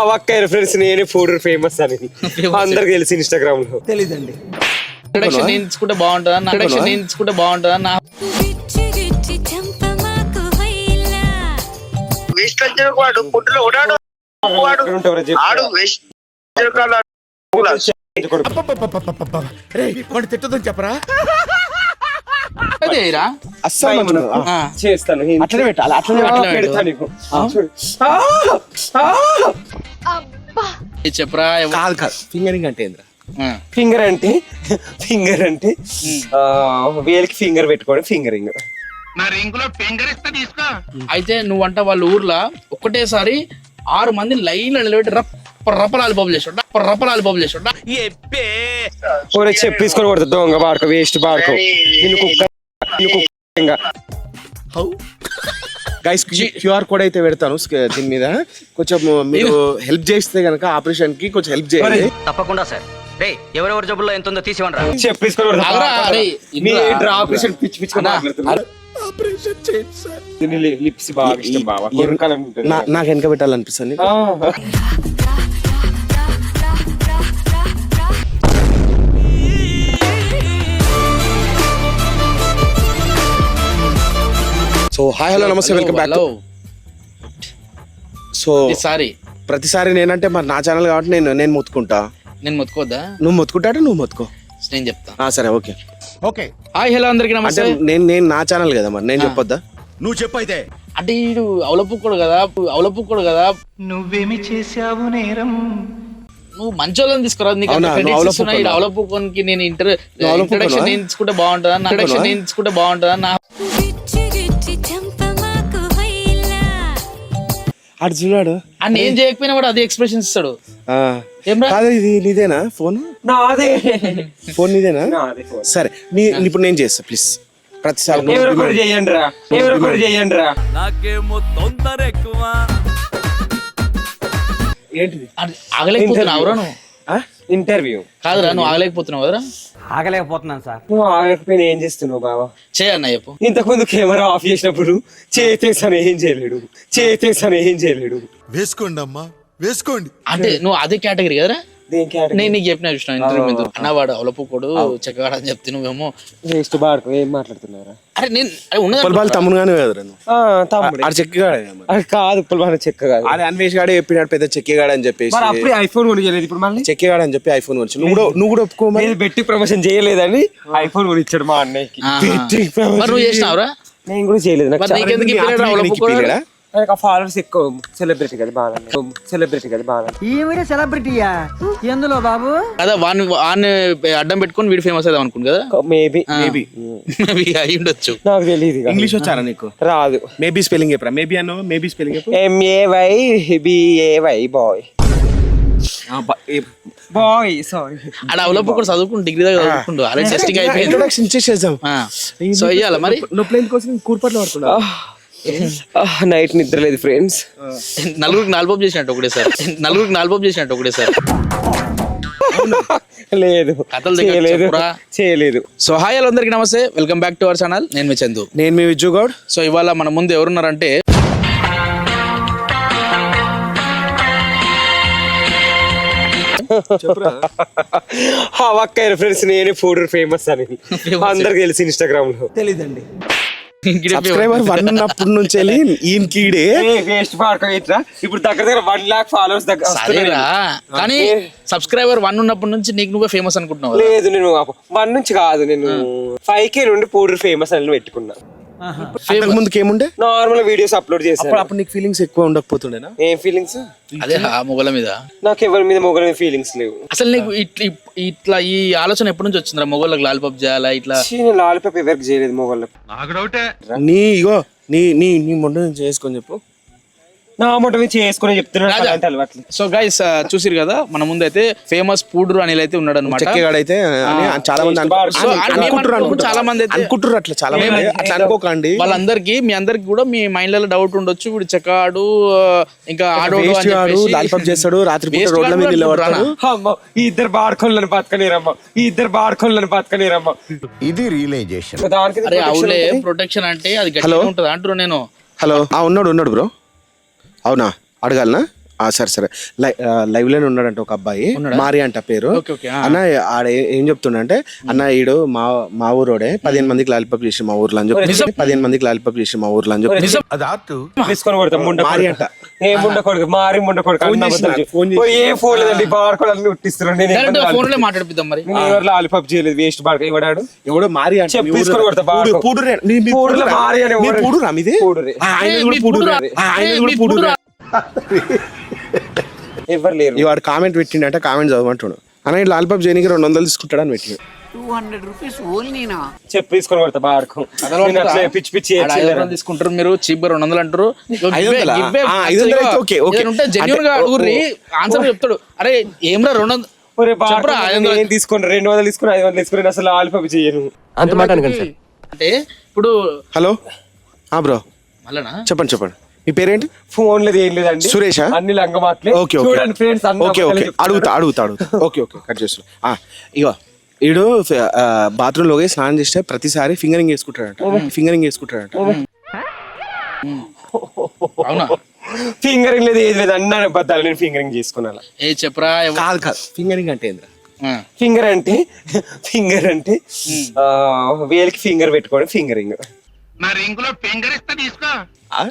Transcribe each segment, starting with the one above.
అవ్వక్క friends నేనే food famous అని. అందరికి తెలిసి ఇన్స్టాగ్రామ్లో. తెలీదండి. తీసుకుంటే బాగుంటుందా? నా ఇంట్రడక్షన్ నేను తీసుకుంటే బాగుంటుందా? నా వేస్ట్ వాడు పుట్టులో ఉన్నాడు. వాడు. ఆడు వేస్ట్ తిట్టదని చెప్పరా? అస్సలు. చేస్తాను అట్లనే పెట్టాలి అట్లనే చెప్పరా ఎవ- కాదు కాదు. ఫింగరింగ్ అంటే ఏంద్రా. ఫింగర్ అంటే ఫింగర్ అంటే ఆ, వేలికి ఫింగర్ పెట్టుకోవడం ఫింగరింగ్ అయితే నువ్వంట వాళ్ళ ఊర్లో ఒక్కటేసారి ఆరు మంది లైన్లో నిలబెట్టి రప్ప రప్ప రప్ప లాలిపాపు చేసాడు ఒరే చెప్పు తీసుకొని కొడతా దొంగ బాడుకో వేస్ట్ బాడుకో నిన్ను కుక్క నిన్ను కుక్క. హౌ? గైస్ క్యూఆర్ కోడ్ అయితే పెడతాను దీని మీద. కొంచెం మీరు హెల్ప్ చేస్తే గనక ఆపరేషన్కి కొంచెం హెల్ప్ చేయండి. తప్పకుండా సార్. ఎవరెవరి జబ్బుల్లో ఎంత ఉందో తీసివ్వండి రా. చెప్పు తీసుకొని కొడతా. ఆగరా, అరే, మీ ఇంద్రా. డ్రాప్ పిచ్చి పిచ్చి ఆపరేషన్ చేయండి సార్. లిప్స్ బాగా ఇష్టం బావా. కొరకాలం ఉంటుంది. నా- నాకు వెనక పెట్టాలనిపిస్తుంది. సో హాయ్ హలో నమస్తే వెల్కమ్ బ్యాక్ సో సారీ ప్రతిసారి. నేనంటే మరి నా ఛానల్ కాబట్టి నేను నేను మొత్తుకుంటా? నేను మొత్తుకోద్దా? నువ్వు మొత్తుకుంటాట నువ్వు మొత్తుకో. నేను చెప్తా. ఆ, సరే ఓకే. హాయ్ హలో అందరికి అంటే నమస్తే నేను నేను నా ఛానల్ కదా మరి నేను చెప్పొద్దా? అంటే వీడు అవలపుకోడు కదా అవలపుకోడు కదా. నువ్వేమి చేశావు నేరం? నువ్వు మంచోళ్ళని తీసుకురా నీకు? నువ్వు? అవలపుకోనికి నేను ఇంటర్? ఇంట్రడక్షన్ నేను తీసుకుంటే బాగుంటుందా? నా ఇంట్రడక్షన్ నేను తీసుకుంటే బాగుంటుందా? నా అటు చూడాడు. ఆ నేను చేయకపోయినా కూడా అదే ఎక్స్ప్రెషన్ ఇస్తాడు. ఆ. ఏమ్రా? కాదు ఇది నీదేనా ఫోన్? నాదే ఫోన్ నీదేనా. సరే నీ ఇప్పుడు నేను చేస్తా ప్లీజ్. ప్రతిసారి ఎవరో ఒకరు చేయండి రా. ఎవరో ఒకరు చేయండి రా. ఏంటిది? అది ఆగలేకపోతున్నావు ఎవరా నువ్వు. ఇంటర్వ్యూ. కాదురా నువ్వు ఆగలేకపోతున్నావు కదరా. ఆగలేకపోతున్నాను సార్. నువ్వు ఆగకపోయినా ఏం చేస్తున్నావు బావా? చేయన్న చెప్పు. ఇంతకు ముందు కెమెరా ఆఫ్ చేసినప్పుడు చేతేసాను ఏం చేయలేడు. చేతేసాను ఏం చేయలేడు. వేసుకోండి అమ్మా వేసుకోండి. అంటే నువ్వు అదే కేటగిరీ కదరా? నేను నీకు చెప్పిన చూసిన ఇంటర్వ్యూ మీద అన్నవాడు అవలపుకోడు చెక్కగాడు అని చెప్తే నువ్వేమో. బాడుకో ఏం మాట్లాడుతున్నారా అరే నేను అరే ఉన్నదా పొలబాలు తమ్ముడు గానే ఆ, తమ్ముడు. చెక్కగాడే కాదు మన చెక్క కాదు ఆడ అన్వేష్ గాడే చెప్పినాడు పెద్ద చెక్కేగాడు అని చెప్పేసి. మరి అప్పుడే ఐఫోన్ కొని చేయలేదు ఇప్పుడు మళ్ళీ చెక్కేగాడు అని చెప్పి ఐఫోన్ వచ్చి నువ్వు కూడా నువ్వు కూడా ఒప్పుకో నేను పెట్టి ప్రమోషన్ చేయలేదని ఐఫోన్ కొని ఇచ్చాడు మా అన్నయ్యకి. నువ్వు చేసినావురా? నేను కూడా చేయలేదు నాకు ఫాలోవర్స్ ఎక్కువ సెలబ్రిటీ కదా బాగా సెలబ్రిటీ కదా బాగా ఈవిడ సెలబ్రిటీయా ఎందులో బాబు? కదా వాడిని వాడిని అడ్డం పెట్టుకొని వీడు ఫేమస్ అవుదాం అనుకుంటు కదా? Maybe maybe Maybe. అయి ఉండొచ్చు. నాకు తెలియదు. ఇంగ్లీష్ వచ్చారా నీకు? రాదు. మేబీ స్పెల్లింగ్ చెప్పరా? మేబీ అన్నావు? మేబీ స్పెల్లింగ్ చెప్పు. M A Y B A Y bye bye sorry ఆడ అవలపు కూడా చదువుకుంటు డిగ్రీ దగ్గర చదువుకుంటు అలా టెస్టింగ్ అయిపోయింది. ఇంట్రొడక్షన్ ఇచ్చేసేద్దాం ఆ. సో ఇయ్యాల మరి? నువ్వు ప్లేన్ కోసం కూర్పట్లో పడుకున్నావు నైట్ నిద్ర లేదు ఫ్రెండ్స్ నలుగురికి నాలుగు చేసినట్టు ఒకటే సార్. నలుగురికి నాలుగు చేసినట్టు ఒకటే సార్. లేదు. కథలు దగ్గర చేయలేదు. చేయలేదు. సో హాయ్ హలో అందరికి నమస్తే. Welcome back to our channel. నేను మీ చందు. నేను మీ విజ్జు గౌడ్. సో ఇవాళ మన ముందు ఎవరున్నారంటే ఫ్రెండ్స్ నేనే ఫుడ్ ఫేమస్ అని. అందరికి తెలిసి ఇన్స్టాగ్రామ్లో. తెలీదండి. సబ్స్క్రైబర్ వన్ ఉన్నప్పటి నుంచి వెళ్ళి ఈయన కీడే వేస్ట్ పాడక ఇట్లా. ఇప్పుడు దగ్గర దగ్గర వన్ లాక్ ఫాలోవర్స్ దగ్గర కానీ సబ్స్క్రైబర్ వన్ ఉన్నప్పటి నుంచి నీకు నువ్వే ఫేమస్ అనుకుంటున్నావు? లేదు నేను వన్ నుంచి కాదు నేను ఫైవ్ కే నుండి పూడర్ ఫేమస్ అని పెట్టుకున్నా. అంతకు ముందుకు ఏముండే? నార్మల్ వీడియోస్ అప్లోడ్ చేశాను. అప్పుడు అప్పుడు నీకు ఫీలింగ్స్ ఎక్కువ ఉండకపోతుండేనా? ఏం ఫీలింగ్స్ అదే ఆ మొగల మీద. నాకు ఎవరి మీద మొగల మీద ఫీలింగ్స్ లేవు. అసలు నీకు ఇట్లా ఇట్లా ఈ ఆలోచన ఎప్పటి నుంచి వచ్చిందిరా? మొగోళ్ళకి లాలిపాప్ చేయాలా ఇట్లా? ఛీ, నేను లాలిపాప్ ఎవరికి చేయలేదు మొగళ్ళకి. నీ ఇగో నీ నీ నీ మొండ చేసుకొని చెప్పు. నా అమౌంట్ సో గైస్ చూసిరు కదా మన ముందు అయితే ఫేమస్ పూడ్రు అనిల్ అయితే ఉన్నాడు అనమాట అని చాలా మంది చాలా మంది అయితే- అనుకుంటారు అట్లా చాలా మంది. అట్లా అనుకోకండి. వాళ్ళందరికీ మీ అందరికి కూడా మీ మైండ్లో డౌట్ ఉండొచ్చు. వీడు చెక్కాడు ఇంకా ఆడోడు లాలిపాప్ చేస్తాడు రాత్రి రోడ్ల మీద నిలబడతాడు. ఈ ఇద్దరు బాడుకోళ్ళని బతకలేరమ్మ ఈ ఇద్దరు బాడుకోళ్ళని బతకలేరమ్మ ఇది రియలైజేషన్ ప్రొటెక్షన్ అంటే అది గట్టిగా ఉంటది? అంటారు నేను. హలో ఆ ఉన్నాడు ఉన్నాడు బ్రో అవునా? అడగాలనా? ఆ, సరే సరే. లైవ్లోనే ఉన్నాడంట ఒక అబ్బాయి. మారి అంట పేరు. అన్న ఆడ ఏ- చెప్తుండంటే అన్న ఈడు మా మా ఊరోడే. పదిహేను మందికి లాలిపాప్ చేసి మా ఊర్లో అని చెప్పి పదిహేను మందికి లాలిపాప్ చేసి మా ఊర్లో అని చెప్పి నిజం. అది ఆర్ట్. తీసుకొని కొడతాం ముండ మారి. అంట. ఏ ముండ కొడుకు? మారి ఏ ఫోన్ లేదండి బాడుకోవడానికి లాలిపాప్ చేయలేదు వేస్ట్ బాడక ఇవ్వడాడు ఎవడో అంట. పూడురే. పూడురా? కూడా పూడురా. కూడా పూడురా. ఎవరు లేరు. వాడు కామెంట్ పెట్టిండంటే కామెంట్ చదవమంటున్నాడు. అన్న ఈ లాలిపాప్ చేయడానికి రెండు వందలు తీసుకుంటాడు అని పెట్టిండు చెప్పు తీసుకొని పిచ్చి పిచ్చి తీసుకుంటారు మీరు చీప్గా రెండు వందలు అంటారు. వందలా? ఉంటే జెన్యున్గా అంటే. ఆన్సర్ చెప్తాడు. అరే ఏమ్రా రెండు వందలు ఐదు వందలు. నేను తీసుకొని రెండు వందలు తీసుకుని ఐదు వందలు తీసుకుని నేను అసలు చేయను. అంత మాట అనుకోండి సార్ అంటే ఇప్పుడు హలో ఆ బ్రో మళ్ళనా చెప్పండి చెప్పండి. మీ పేరేంటి? ఫోన్ లేదు ఏం లేదండి. సురేషా? అన్ని లంగ మాటలే ఓకే ఓకే. చూడండి ఫ్రెండ్స్ ఓకే ఓకే. అడుగుతా అడుగుతా అడుగుతా. ఓకే ఓకే కట్ చేస్తున్నా. ఆ, ఇగో ఈడు బాత్రూమ్లోకి స్నానం చేస్తే ప్రతిసారి ఫింగరింగ్ వేసుకుంటాడంట. ఫింగరింగ్ వేసుకుంటాడంట. అవునా? ఫింగరింగ్ లేదు ఏది లేదు అన్న అబద్ధాలు నేను ఫింగరింగ్ చేసుకున్నా ఏ చెప్పరా కాదు కాదు. ఫింగరింగ్ అంటే ఏంద్రా. ఫింగర్ అంటే ఫింగర్ అంటే ఆ, వేలికి ఫింగర్ పెట్టుకోవడం ఫింగరింగ్. మరి ఇంకులో ఫింగర్ ఇస్తా తీసుకో.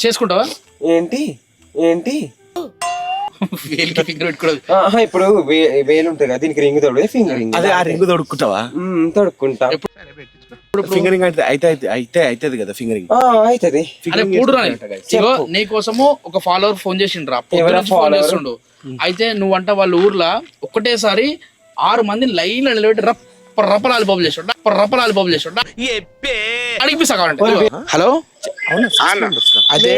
చేసుకుంటావా? ఏంటి? ఏంటి? వేలికి ఫింగర్ పెట్టుకోవద్దు ఆహా, ఇప్పుడు వే- వేలు ఉంటుంది కదా దీనికి రింగ్ తోడు ఫింగరింగ్ అదే ఆ రింగ్ తొడుక్కుంటావా? తొడుక్కుంటా. ఫింగరింగ్ అంటే అయితే అయితే అయితే అవుతుంది కదా ఫింగరింగ్? ఆ, అవుతుంది అరే ఇగో నీ కోసము ఒక ఫాలోవర్ ఫోన్ చేసిండ్రా. పొద్దున ఎవరా నుంచి ఫోన్ follower? చేస్తుండు. అయితే నువ్వంట వాళ్ళ ఊర్లో ఒక్కటేసారి ఆరు మందిని లైన్ నిలబెట్టి రప్ప చేసాడు అడిగిపిస్తా కావాలంటే. ఇదిగో. హలో? అదే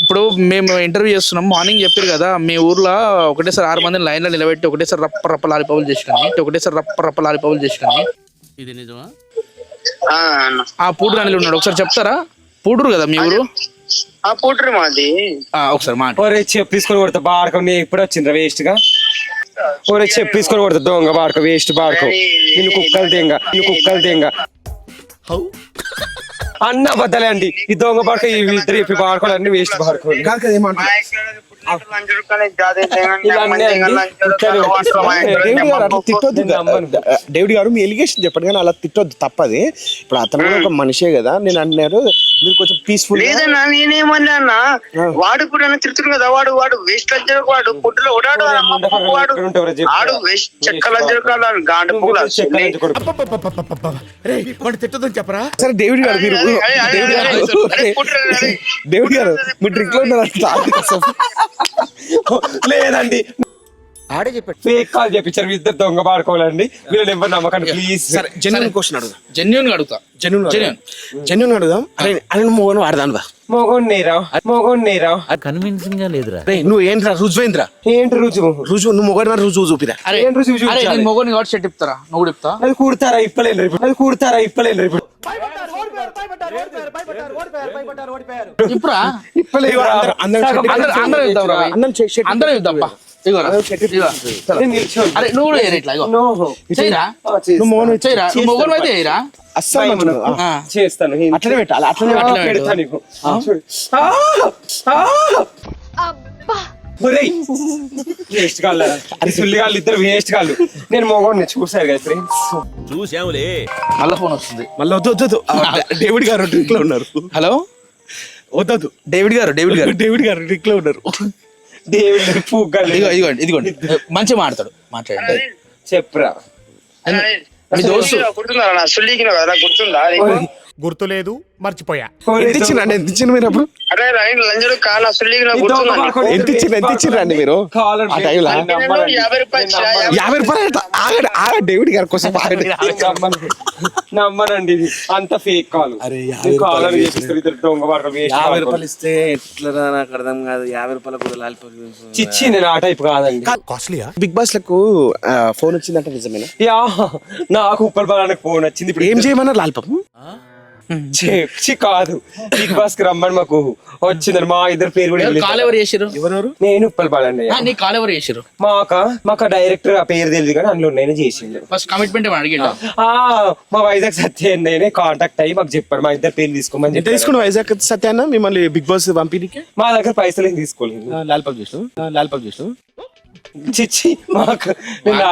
ఇప్పుడు మేము ఇంటర్వ్యూ చేస్తున్నాం. మార్నింగ్ చెప్పారు కదా మీ ఊర్లో ఒకటేసారి ఆరు మందిని లైన్లో నిలబెట్టి ఒకటేసారి రప్ప రప్ప లాలిపాపులు చేసినాయి ఒకటేసారి రప్ప రప్ప లాలిపాపులు చేసినాయి ఆ, అన్న. ఆ పూడూరు అనిల్ ఉన్నాడు. ఒకసారి చెప్తారా? పూడూరు కదా మీ ఊరు? ఆ పుట్రు మాది. ఆ, ఒకసారి మాట తీసుకొని కొడతా. బాడకం నేను ఎప్పుడు వచ్చిండ్రా వేస్ట్గా. ఒరే చెప్పు తీసుకొని కొడతా. దొంగ బాడక వేస్ట్ బాడకం నిన్ను కుక్కలు తెంగ నిన్ను కుక్కలు తెంగ. అన్న అబద్ధాలే అండి. ఈ దొంగ బాడక ఈ ఇద్దరు చెప్పి బాడుకోవాలి అన్ని వేస్ట్ బాడుకోవాలి డేవిడ్ గారు మీ ఎలిగేషన్ చెప్పండి కానీ అలా తిట్టొద్దు తప్పది ఇప్పుడు అతను ఒక మనిషే కదా నేను అన్నారు మీరు కొంచెం పీస్ఫుల్ లేదన్నా నేనేమన్నా అన్న వాడు కూడా తిరుగుతుంది కదా వాడు వాడు వేస్ట్ లంచర్ వాడు పొట్టులో ఓడాడు వాడు. ఆడు వేస్ట్ చెక్క లంచర్ కాదు గాండ తిట్టదని చెప్పరా సరే డేవిడ్ గారు మీరు డేవిడ్ గారు. డేవిడ్ గారు మీరు డ్రింక్లో ఉన్నారు లేదండి. ఆడే చెప్పాడు. ఫేక్ కాల్ చెప్పించారు ఇద్దరు దొంగ పాడుకోవాలండి. మీరు ఎవరు నమ్మకండి ప్లీజ్ సరే జెన్యున్ క్వశ్చన్ అడుగుదాం జెన్యున్గా అడుగుతా. Genuine Genuine. జెన్యున్ అడుగుదాం. అరే అరే మోగను వాడదాను బా మోగోన్ నేరా మోగోన్ నేరా కన్విన్సింగ్గా లేదురా. రే నువ్వు ఏంట్రా రుజువేంద్రా ఏంటి రుజువు? రుజువు నువ్వు మొగడు రుజువు చూపిరా. అరే ఏం రుచి చూపించాలి? అరే నేను మొగోని కాబట్టి షర్ట్ ఇప్తారా నువ్వు కూడా ఇప్తా అది కూడతారా ఇప్పలేరు ఇప్పుడు? అది కూడతారా ఇప్పలేరు ఇప్పుడు? ఇప్పురా ఇగో అందరం- అందరం అందరం అందరం ఇద్దాం. రా. అందరం అందరం ఇద్దాం ఇగో. ఇగో. అరే నువ్వు కూడా ఏరా ఇట్లా ఇగో No. చేయరా ఆ, చేస్తా. నువ్వు మోగను చేయరా నువ్వు మొగోని అయితే చేయరా అస్సలు మంచిగా ఉంది. ఆ. ఆ. చేస్తాను అట్లనే పెట్టాలి అట్లనే ఆ, అట్లనే పెడతా పెట్టు. నీకు. చూడు. ఆ! ఆ! ఒరేయ్. వేస్ట్ కాళ్ళు అది సుల్లి కాళ్ళు ఇద్దరు వేస్ట్ కాళ్ళు నేను మోగోడిని చూసారు కదా ఫ్రెండ్స్ చూసాములే మళ్ళీ ఫోన్ వస్తుంది మళ్ళీ వద్దు వద్దు వద్దు. డేవిడ్ గారు డ్రింక్లో ఉన్నారు hello వద్దదు David garu David garu David garu డ్రింక్లో ఉన్నారు దేవుడు పూగ్గాలు ఇదిగో ఇదిగోండి ఇదిగోండి మంచిగా మాడతాడు మాట్లాడండి చెప్పురా. మీ దోస్తు. గుర్తుందా కదా గుర్తుందా? గుర్తులేదు మర్చిపోయా. ఎంత ఎంత మీరు అప్పుడు? అరే నీకు? ఎంత ఎంత మీరు? కావాలంటే ఆ టైంలో నేను నమ్మనండి. యాభై రూపాయలు నేను నమ్మను. యాభై రూపాయలు ఎంత? ఆగండి ఆగ డేవిడ్ గారి కోసం ఆగండి. నేను నమ్మను. నమ్మనండి ఇది. అంత ఫేక్ కాల్ అరే, యాభై కాల్ రూపాయలు ఇద్దరు దొంగ యాభై రూపాయలు ఇస్తే ఎట్లా నాకు అర్థం కాదు. యాభై రూపాయలు కూడా లాలిపోతుంది చిచ్చి నేను ఆ టైప్ కాదండి. కాస్ట్లీయా బిగ్ బాస్లకు ఫోన్ వచ్చిందంటే నిజమేనా? యా నాకు ఉప్పల్ బలానికి ఫోన్ వచ్చింది ఇప్పుడు ఏం చేయమన్నారు లాలిపాపం? ఛీ, కాదు. బిగ్ బాస్కి రమ్మని మాకు వచ్చిందని మా ఇద్దరు పేరు కూడా. కాల్ ఎవరు చేసిరు ఎవరెవరు? నేను ఉప్పల్ ఆ, నీ కాల్ ఎవరు చేసిరు మాక మాకు డైరెక్టర్ ఆ పేరు తెలియదు కానీ అందులో నేను చేసిండు. ఫస్ట్ కమిట్మెంట్ ఏమైనా అడిగిండు? ఆ మా వైజాగ్ సత్య అన్నయ్యనే కాంటాక్ట్ అయ్యి మాకు చెప్పాడు. మా ఇద్దరు పేరు తీసుకోమని తీసుకుని వైజాగ్ సత్యాన్న మిమ్మల్ని బిగ్ బాస్ పంపిణీకి మా దగ్గర పైసలు ఏం తీసుకోలేదు. చేసిన లాల్పాప్ చేసిన చిచ్చి మాకు నేను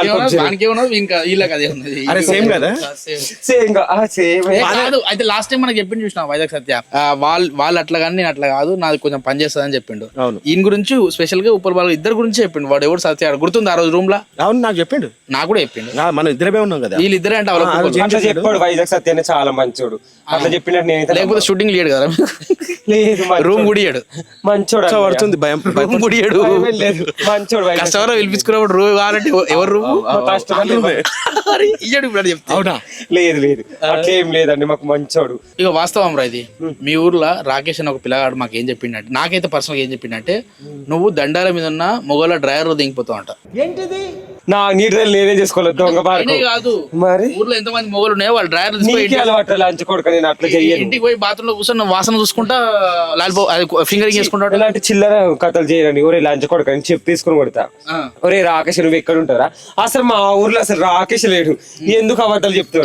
అరే సేమ్ కదా? Same. సేమ్. గా ఆ, సేమ్. ఏ కాదు అయితే లాస్ట్ టైం మనకి చెప్పిండు చూసిన వైజాగ్ సత్య? వాళ్ళు వాళ్ళు అట్లా కానీ నేను అట్లా కాదు నాది కొంచెం పని చేస్తుందని చెప్పిండు. అవును. ఈయన గురించి స్పెషల్గా ఉప్పల్ బాల ఇద్దరు గురించి చెప్పిండు. వాడు ఎవరు సత్య? గుర్తుంది ఆ రోజు రూమ్ లా అవును నాకు చెప్పిండు. నాకు కూడా చెప్పిండు. మనం ఇద్దరమే ఉన్నాం కదా. వీళ్ళిద్దరే అంటే. అట్లా చెప్పాడు వైజాగ్ సత్య అనే చాలా మంచోడు. అట్లా చెప్పినట్టు నేనైతే లేకపోతే షూటింగ్ లేడు కదా? లేదు రూమ్ గుడియాడు. మంచోడు పడుతుంది భయం గుడియాడు. మంచోడు కస్టమర్ పిలిపించుకున్నప్పుడు రూమ్ కావాలంటే ఎవ- ఎవరు రూమ్? ఇయ్యాడు ఇప్పుడు చెప్తా. అవునా? లేదు లేదు. అట్లేం లేదండి మాకు మంచోడు. ఇక వాస్తవం రా ఇది. మీ ఊర్లో రాకేష్ అని ఒక పిల్లగాడు మాకు ఏం చెప్పిండంటే నాకైతే పర్సనల్ ఏం చెప్పిండంటే నువ్వు దండాల మీద ఉన్న మొగల డ్రైవర్ దిగిపోతావు అంట. నా నీటి నేనే చేసుకోలేదు దొంగ కాదు. మరి? ఊర్లో ఎంత మంది మొగలు ఉన్నాయో వాళ్ళు డ్రైవర్ నీకే అలవాటు లంచ్ కొడుక నేను అట్లా చెయ్యను ఇంటికి పోయి బాత్రూమ్లో కూర్చొని వాసన చూసుకుంటా లాలిపో ఫింగరింగ్ చేసుకుంటాడు ఇలాంటి చిల్లర కథలు చేయరండి. ఒరే లంచ్ కొడుక అని చెప్పి తీసుకుని కొడతా. ఒరే రాకేష్ నువ్వు ఎక్కడ ఉంటారా అసలు మా ఊర్లో అసలు రాకేష్ లేడు. ఎందుకు అబద్ధాలు చెప్తావు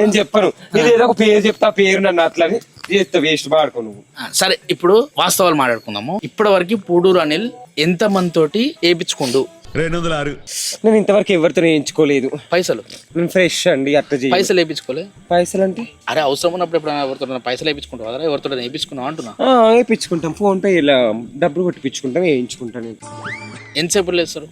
నేను చెప్పను. ఇదేదో ఒక పేరు చెప్తా ఆ పేరు నన్ను అట్లని చేస్తా వేస్ట్ పాడుకో నువ్వు. ఆ, సరే ఇప్పుడు వాస్తవాలు మాట్లాడుకుందాము. ఇప్పటి వరకు పూడూరు అనిల్ ఎంత మంది తోటి వేయించుకుండు రెండు వందల ఆరు నేను ఇంతవరకు ఎవరితో వేయించుకోలేదు పైసలు? నేను ఫ్రెష్ అండి అట్లా చేయ. పైసలు వేయించుకోలే పైసలు అంటే అరే అవసరం ఉన్నప్పుడు ఎప్పుడైనా ఎవరితో పైసలు వేయించుకుంటావు కదా ఎవరితో వేయించుకున్నావు అంటున్నా. ఆ, వేయించుకుంటాం ఫోన్ పే ఇలా డబ్బులు కొట్టిపించుకుంటాం వేయించుకుంటాం నేను. ఎంతసేపు లేస్తారు?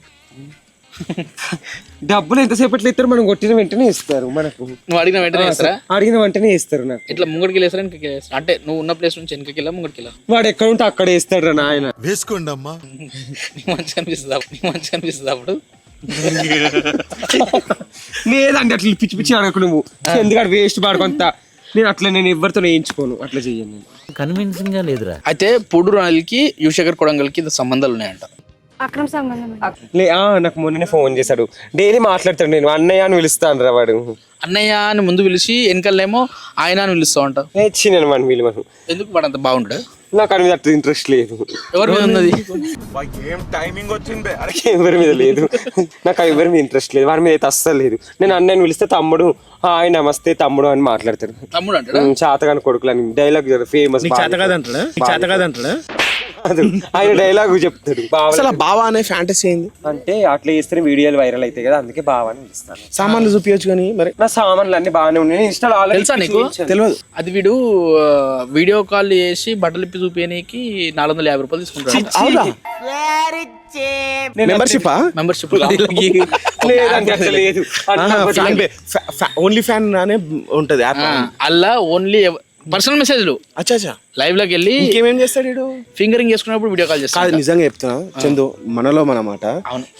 డబ్బులు ఎంతసేపట్లో ఇస్తారు? మనం కొట్టిన వెంటనే ఇస్తారు మనకు. నువ్వు అడిగిన వెంటనే వేస్తారా అడిగిన వెంటనే ఇస్తారు నాకు. ఇట్లా ముంగడికి వెళ్ళేస్తారా వెనకకి వెళ్ళేస్తారా అంటే నువ్వు ఉన్న ప్లేస్ నుంచి వెనకకి వెళ్ళా ముంగడికి వెళ్ళా వాడు ఎక్కడ ఉంటే అక్కడ వేస్తాడు రా నాయన. వేసుకోండి అమ్మా. నీకు మంచిగా అనిపిస్తుంది అప్పుడు నీకు మంచిగా అనిపిస్తుంది అప్పుడు. లేదండి అట్లా పిచ్చి పిచ్చి అడగకు నువ్వు. ఎందుకంటే వేస్ట్ పాడుకొంత నేను అట్లా నేను ఎవరితో వేయించుకోను అట్లా చెయ్యను నేను. కన్విన్సింగ్గా లేదురా. అయితే పూడూరు అనిల్కి యువశేఖర్ కొడంగల్కి ఇది సంబంధాలు ఉన్నాయంట. అక్రమ సంబంధం లే ఆ, నాకు మొన్ననే ఫోన్ చేశాడు. డైలీ మాట్లాడతాడు నేను. అన్నయ్య అని పిలుస్తాను రా వాడు. అన్నయ్య అని ముందు పిలిచి వెనకాలేమో ఆయన అని పిలుస్తావు అంట ఇచ్చి నేను మన వీళ్ళు మనం ఎందుకు వాడు అంత బాగుంటాడు నాకు అని మీద అట్లా ఇంట్రెస్ట్ లేదు. ఎవరి మీద ఉన్నది? ఏం టైమింగ్ వచ్చింది ఎవరి మీద లేదు. నాకు ఎవరి మీద ఇంట్రెస్ట్ లేదు. వారి మీద అయితే అస్సలు లేదు. నేను అన్నయ్యని పిలిస్తే తమ్ముడు హాయ్ నమస్తే తమ్ముడు అని మాట్లాడతాడు. తమ్ముడు అంటాడా? చాతగాని కొడుకులు అని డైలాగ్ ఫేమస్ నీకు చేత కాదంటాడా? నీకు చేత కాదంటాడా? ఆయన డైలాగ్ చెప్తాడు బావ అసలు బావా అనే ఫ్యాంటసీ ఏంది? అంటే అట్లా చేస్తే వీడియోలు వైరల్ అవుతాయి కదా అందుకే బావ అని పిలుస్తాను సామాన్లు చూపించచ్చు కానీ మరి నా సామాన్లు అన్ని బాగానే ఉన్నాయి. నేను ఇన్స్టాల్ తెలుసా నీకు? తెలియదు. అది వీడు వీడియో కాల్ చేసి బట్టలు ఇప్పి చూపించడానికి నాలుగు వందల యాభై రూపాయలు తీసుకుంటాడు. మెంబర్షిప్ మెంబర్షిప్ లేదు ఫ్యాన్ ఓన్లీ ఫ్యాన్ అనే ఉంటది అలా ఓన్లీ పర్సనల్ మెసేజ్లు అచ్చా అచ్చా. లైవ్లోకి వెళ్ళి ఇంకేమేం చేస్తాడు వీడు? ఫింగరింగ్ చేసుకున్నప్పుడు వీడియో కాల్ కాదు చేస్తాడు నిజంగా చెప్తున్నా. చందు మనలో మన మాట.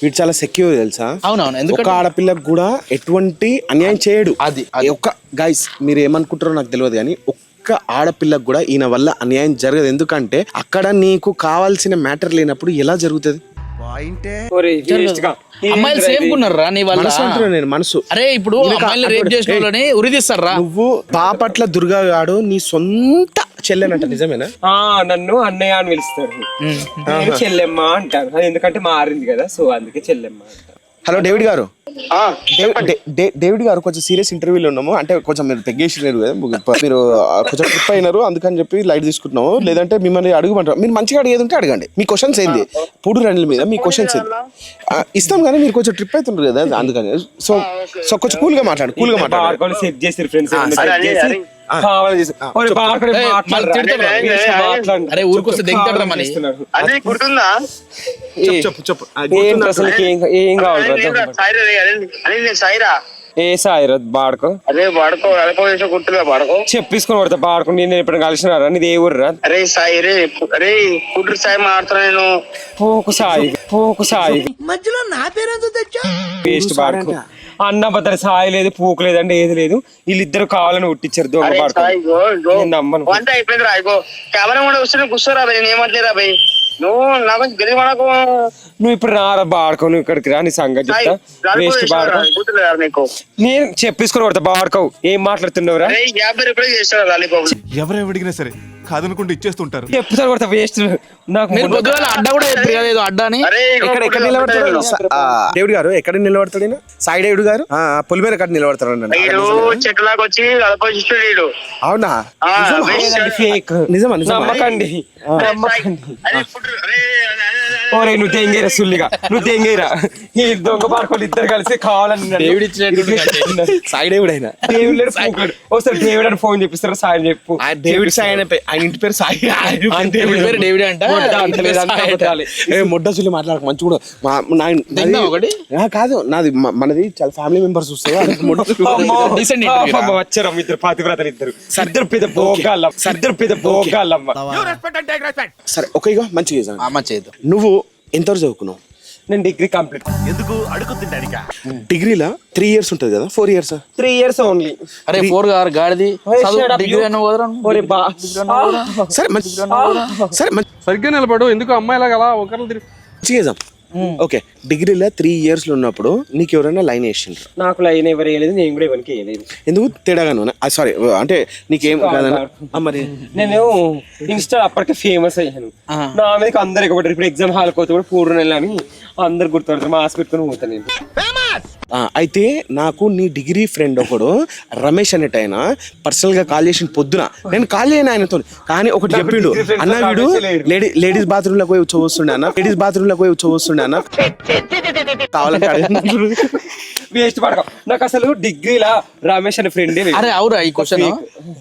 వీడు చాలా సెక్యూర్ తెలుసా? అవునవును ఒక ఎందుకంటే ఆడపిల్లకు కూడా ఎటువంటి అన్యాయం చేయడు. అది, ఒక్క గైస్ మీరు ఏమనుకుంటారో నాకు తెలియదు కానీ ఒక్క ఆడపిల్లకు కూడా ఈయన వల్ల అన్యాయం జరగదు. ఎందుకంటే అక్కడ నీకు కావాల్సిన మ్యాటర్ లేనప్పుడు ఎలా జరుగుతుంది? అమ్మాయిలు సేమ్ కున్నారా నీ వల్ల? మనసు అంటున్నా నేను మనసు. అరే ఇప్పుడు అమ్మాయిలు రేప్ చేసిన వాళ్ళని ఉరిదిస్తారా? నువ్వు బాపట్ల దుర్గా గాడు నీ సొంత చెల్లెనంట నిజమేనా? ఆ నన్ను అన్నయ్య అని పిలుస్తాడు నేను చెల్లెమ్మ అంటాను అది ఎందుకంటే మారింది కదా సో అందుకే చెల్లెమ్మ హలో డేవిడ్ గారు. డేవిడ్ గారు కొంచెం సీరియస్ ఇంటర్వ్యూలో ఉన్నాము. అంటే కొంచెం మీరు తెగేసినారు కదా మీరు కొంచెం ట్రిప్ అయినారు అందుకని చెప్పి లైట్ తీసుకుంటున్నాము. లేదంటే మిమ్మల్ని అడుగుమంటారు. మీరు మంచిగా అడిగేది ఉంటే అడగండి. మీ క్వశ్చన్స్ ఏంది? పూడు రండ్ల మీద మీ క్వశ్చన్స్ ఏంది? ఇస్తాం కానీ మీరు కొంచెం ట్రిప్ అవుతుంటారు కదా అందుకని. సో సో కొంచెం కూల్గా మాట్లాడు కూల్గా మాట్లాడు. కావాలని చేసి. ఒరే బార్కొని ఏయ్, మాట్లాడరా. మళ్ళీ తిడతాడు. అరే, మాట్లాడు. ఊరికొస్తే. అదే గుర్తుందా? ఏ- చెప్పు చెప్పు ఆ, ఏంటి గుర్తున్నా- అసలు ఏం ఏం కావాలి రా, రే, అరే, అరే నేను సాయిరా. ఏ సాయిరత్ బాడుకో. అరే వాడుకో అడకో వేసో గుర్తులే వాడుకో చెప్పేసుకొని కొడతా బాడుకో. నేను ఎప్పుడు కలిసినారా నీది ఏ ఊర్రా అరే సాయి రే అరే కుట్రు సాయి మాడుతున్నా నేను. పోకు సాయి పోకు సాయి. మధ్యలో నా పేరు తెచ్చా వేస్ట్ బాడుకో. అన్న బద్దల సాయి లేదు పూకు లేదంటే ఏది లేదు. వీళ్ళిద్దరు కావాలని ఉట్టించారు దొంగ నమ్మను. వంట అయిపోయింది రా ఇగో. కెమెరా కూడా వస్తే కూర్చోరా భయ్ నేను ఏమంటలేరా భయ్ నువ్వు నాకు గది మనకు. నువ్వు ఇప్పుడు రారా బాడుకో నువ్వు ఇక్కడికి రా నీ సంగతి చెప్తా. వేస్ట్ బాడుకో నేను చెప్పేసుకుని కొడతా బాడుకోవు ఏం మాట్లాడుతున్నావురా? ఎవరు అడిగినా సరే కాదనుకుంటూ ఇచ్చేస్తుంటారు. కొడతా వేస్ట్ నాకు మీరు పొద్దుగాల అడ్డ కూడా చెప్పారు కదా ఏదో అడ్డ అని ఎక్కడ ఎక్కడ నిలబడతాడు ఆ, డేవిడ్ గారు ఎక్కడ నిలబడతాడు ఈయన? సాయి డేవిడ్ గారు? ఆ, పులి మీద ఎక్కడ నిలబడతాడు అన్నాడు. వీడు చెట్టులాగా వచ్చి అలపోజిస్తాడు వీడు. అవునా? ఆ, waste. ఫేక్ నిజమా నిజమా? నమ్మకండి. నమ్మకండి. అరే. ఓరే నువ్వు తెంగేరా సుల్లిగా. నువ్వు తెంగేరా ఈ దొంగ పార్కోలు ఇద్దరు కలిసి కావాలని డేవిడ్ ఇచ్చినట్టు సాయి డేవిడ్ అయినా డేవిడ్ లేడు. ఒకసారి డేవిడ్ అని ఫోన్ చెప్పిస్తారు? సాయం చెప్పు. ఆ డేవిడ్ సాయి ఆయన పే- ఆయన ఇంటి పేరు సాయి. డేవిడ్ పేరు డేవిడ్ అంట. ఏ మొడ్డసులు మాట్లాడక మంచి కూడా. మా నా- ఒకటి? ఆ, కాదు నాది మనది చాలా ఫ్యామిలీ మెంబర్స్ వస్తాయి అందుకు మొడ్డసులు అమ్మో, Decent interview రా. అమ్మో, వచ్చారు ఇద్దరు పాతివ్రతలు ఇద్దరు. ఇద్దరు పెద్ద బోగాళ్ళమ్మ ఇద్దరు పెద్ద బోగాళ్ళమ్మ సరే ఓకే ఇక మంచిగా చేద్దాం. నువ్వు ఎంతవరకు చదువుకున్నావు? నేను డిగ్రీ కంప్లీట్ ఎందుకు అడుగు తింటానికా డిగ్రీలా? త్రీ ఇయర్స్ ఉంటుంది కదా? Four years? Three years only. అరే ఫోర్ గారు గాడిది. చదువు డిగ్రీ అన్న కుదరా ఒరే బా సరే మంచి సరే సరిగ్గా నిలబడు ఎందుకు అమ్మాయిలాగా అలా ఒకరిని తిరిగి చేద్దాం. ఓకే డిగ్రీలో త్రీ ఇయర్స్లో ఉన్నప్పుడు నీకు ఎవరైనా లైన్ వేసిండ్రు? నాకు లైన్ ఎవరు వేయలేదు నేను కూడా ఎవరికి వేయలేదు. ఎందుకు? తేడాగాను సారీ అంటే నీకేం కాదన్నా? ఆ, మరి? నేను ఇన్స్టా అప్పటికే ఫేమస్ అయ్యాను. నా మీదకి అందరు ఇప్పుడు ఎగ్జామ్ హాల్ కోతే కూడా పూర్ణ నెల అని అందరు గుర్తుపడతారు. మాస్క్ పెట్టుకుని పోతాను నేను. అయితే నాకు నీ డిగ్రీ ఫ్రెండ్ ఒకడు రమేష్ అనేట ఆయన పర్సనల్గా కాల్ చేసిన పొద్దున. నేను కాల్ చేయను ఆయనతో. కానీ ఒకటి చెప్పిండు. అన్న వీడు లేడు. లేడీ. లేడీస్ బాత్రూమ్లకు పోయి చూస్తుండే అన్న. లేడీస్ బాత్రూమ్లకు పోయి చూస్తుండే అన్న. కావాలంటే. వేస్ట్ పడక. నాకు అసలు డిగ్రీలా రమేష్ అనే ఫ్రెండే అరే అవురా ఈ క్వశ్చన్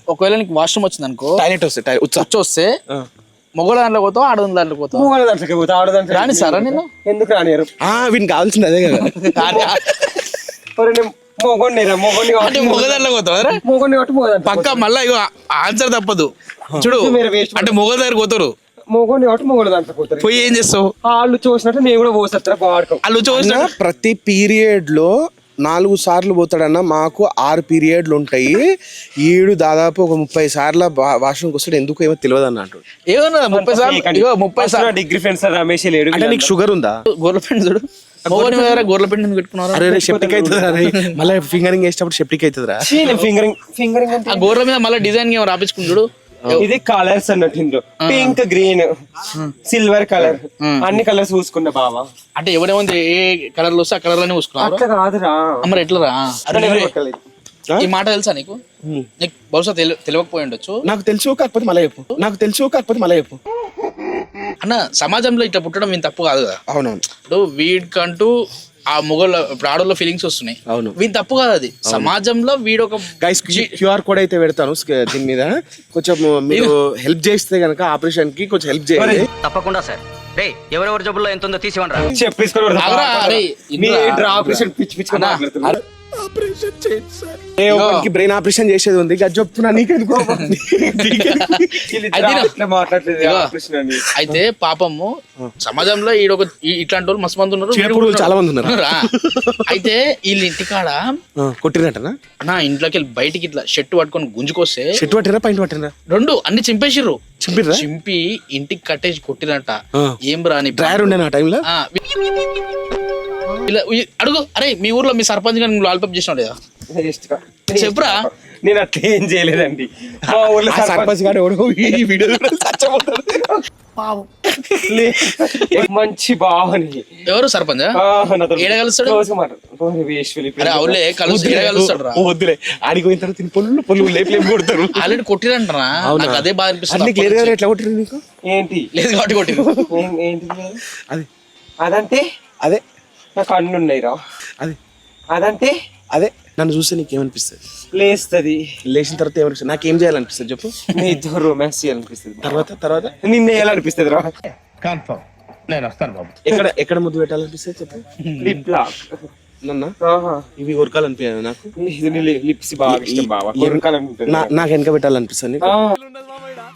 ఒకవేళ నీకు వాష్రూమ్ వచ్చింది అనుకో టాయిలెట్ వస్తే వచ్చి వస్తే మొగల దాంట్లో పోతావు ఆడ దాంట్లో పోతావు? మూగల దాంట్లోకి పోతా ఆడ దాంట్లో రాని సారా నేను ఎందుకు రానియరు ఆ వీనికి కావాల్సింది అదే కదా. మొగొండి మొగొండి అంటే పోతావు మొగొండి కాబట్టి పక్క మళ్ళా ఇగో ఆన్సర్ తప్పదు. చూడు మీరు అంటే మొగ దగ్గర పోతారు. మొగొండి కాబట్టి మొగల దాంట్లో పోతారు. పోయి ఏం చేస్తావు? వాళ్ళు చూసినట్టు నేను కూడా పోసేస్తారా బాడుకో. వాళ్ళు చూసిన ప్రతి పీరియడ్లో నాలుగు సార్లు పోతాడన్న మాకు ఆరు పీరియడ్లు ఉంటాయి ఈడు దాదాపు ఒక ముప్పై సార్ల వాష్రూమ్కి వస్తాడు ఎందుకు ఏమో తెలియదు అన్నట్టు ఏమన్నా ముప్పై సార్లు ఇగో ముప్పై సార్లు. డిగ్రీ ఫ్రెండ్స్ రమేష్ లేడు అంటే నీకు షుగర్ ఉందా? గొర్రెల పెండు చూడు. గొర్రెల పెండు. ఎందుకు పెట్టుకున్నారు సెప్టిక్ అవుతుందా మళ్ళీ ఫింగరింగ్ వేసేటప్పుడు సెప్టిక్ అవుతుందిరా. ఫింగరింగ్ ఫింగరింగ్ గొర్రెల మీద మళ్ళీ డిజైన్ ఏమో రాపించుకుని చూడు. ఇది కలర్స్ అన్నట్టు ఇందులో. పింక్ గ్రీన్ సిల్వర్ కలర్ అన్ని కలర్స్ చూసుకున్నా బావా. అంటే ఎవడేముంది ఏ కలర్లో వస్తే ఆ కలర్లోనే చూసుకున్నారు అట్లా కాదురా. మరి ఎట్లా రా. ఈ మాట తెలుసా నీకు? నీకు బహుశా తెలి- తెలియకపోయి ఉండొచ్చు. నాకు తెలుసు కాకపోతే మళ్ళీ చెప్పు. నాకు తెలుసు కాకపోతే మళ్ళీ చెప్పు. అన్న సమాజంలో ఇట్లా పుట్టడం ఏం తప్పు కాదు కదా? అవునవును. ఇప్పుడు వీడికంటూ ఆ మొగల ఇప్పుడు ఆడోళ్ళ ఫీలింగ్స్ వస్తున్నాయి. అవును. వీని తప్పు కాదు అది. సమాజంలో వీడొక గైస్ క్యూఆర్ కోడ్ అయితే పెడతాను దీని మీద. కొంచెం మీరు హెల్ప్ చేస్తే గనక ఆపరేషన్కి కొంచెం హెల్ప్ చేయండి. తప్పకుండా సార్. రే ఎవరెవరి జబ్బుల్లో ఎంత ఉందో తీసివనరా చెప్పేసుకొని ఆపరేషన్ ఏ ఒకరికి బ్రెయిన్ ఆపరేషన్ చేసేది ఉంది? గది చెప్తున్నా నీకెందుకు అది అయితే పాపము సమాజంలో ఈడొక ఈ- ఇట్లాంటి వాళ్ళు మస్తు మంది ఉన్నారు వీడు చాలా మంది ఉన్నారు. అయితే వీళ్ళ ఇంటికాడ ఆ, కొట్టినట్టనా నా ఇంట్లోకి వెళ్ళి బయటికి ఇట్లా షర్ట్ పట్టుకొని గుంజుకొస్తే షర్ట్ పట్టినరా పైన పట్టినరా రెండు అన్ని చింపేసిర్రు. చింపిర్రా? చింపి ఇంటికి కట్టేసి కొట్టిరంట. ఆ. ఏం రాని డ్రైయర్ ఉండే నా టైంలో? ఇలా ఉయ్- అడుగు. అరే మీ ఊర్లో మీ సర్పంచ్ గారిని లాల్పప్ చేసినావు లేదా. చెప్పురా. నేను అట్లా ఏం చేయలేదండి. మా ఊర్లో ఆ సర్పంచ్ గారు ఎవడో ఈ వీడియో లే- మంచి బావని ఎవరు సర్పంచ్? ఆ, నాతో ఏడ కలుస్తాడు? రోజు అరే అవులే కలుసు కలుస్తాడు రా వద్దులే ఆడికి పోయిన తర్వాత తిని పొల్లు పొల్లు లేపు లేపు కొడతారు. ఆల్రెడీ కొట్టిరంటరా? నాకు అదే బాధ అనిపిస్తుంది. ఎట్లా కొట్టిరు నీకు? ఏంటి? లేదు కాబట్టి కొట్టిరు ఏం- ఏంటి లేదు? అది. అదంటే? అదే. నాకు అన్ను ఉన్నాయి రా అది. అదంటే? అదే నన్ను చూస్తే నీకేమనిపిస్తుంది? లేస్తుంది. లేచిన తర్వాత ఏమనిపిస్తుంది? నాకేం చేయాలనిపిస్తుంది చెప్పు. నీతో రొమాన్స్ చేయాలనిపిస్తుంది. తర్వాత తర్వాత? నిన్న వేయాలనిపిస్తుంది రా. ఎక్కడ ఎక్కడ ముద్దు పెట్టాలనిపిస్తుంది చెప్పు? లిప్ లాక్ నన్న. ఇవి కొరకాలనిపించాను నాకు? లిప్స్ బాగా ఇష్టం బాగా నాకు వెనక పెట్టాలనిపిస్తుంది నీకు?